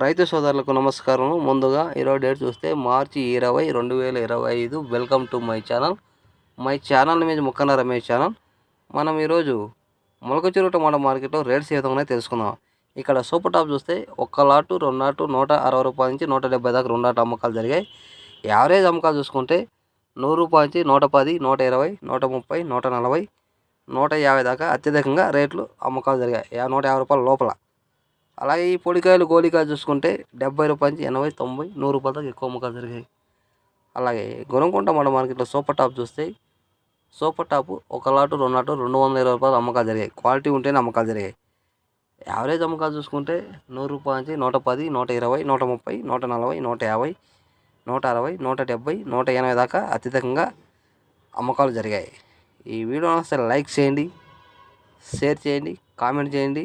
రైతు సోదరులకు నమస్కారం. ముందుగా ఈరోజు డేట్ చూస్తే మార్చి ఇరవై రెండు వేల ఇరవై ఐదు. Welcome to my channel. My channel మీద ముక్కన్న రమేష్ ఛానల్. మనం ఈరోజు మొలకచూరు టమాటా మార్కెట్లో రేట్స్ ఏ విధంగా తెలుసుకుందాం. ఇక్కడ సూపర్ టాప్ చూస్తే ఒక్క లాటు రెండు లాటు నూట అరవై రూపాయల నుంచి నూట డెబ్బై దాకా రెండు నాటు అమ్మకాలు జరిగాయి. యావరేజ్ అమ్మకాలు చూసుకుంటే నూరు రూపాయల నుంచి నూట పది నూట ఇరవై నూట ముప్పై నూట నలభై నూట యాభై దాకా అత్యధికంగా రేట్లు అమ్మకాలు జరిగాయి. నూట యాభై రూపాయల లోపల. అలాగే ఈ పొడికాయలు గోలికాయలు చూసుకుంటే డెబ్బై రూపాయల నుంచి ఎనభై తొంభై నూరు రూపాయల దాకా ఎక్కువ అమ్మకాలు జరిగాయి. అలాగే గుణకుంట మన మార్కెట్లో సూపర్ టాప్ చూస్తే సూపర్ టాప్ ఒక లాటు రెండు లాటు రెండు వందల ఇరవై రూపాయలు అమ్మకాలు జరిగాయి. క్వాలిటీ ఉంటేనే అమ్మకాలు జరిగాయి. యావరేజ్ అమ్మకాలు చూసుకుంటే నూరు రూపాయల నుంచి నూట పది నూట ఇరవై నూట ముప్పై నూట నలభై నూట యాభై నూట అరవై నూట డెబ్బై నూట ఎనభై దాకా అత్యధికంగా అమ్మకాలు జరిగాయి. ఈ వీడియో వస్తే లైక్ చేయండి షేర్ చేయండి కామెంట్ చేయండి.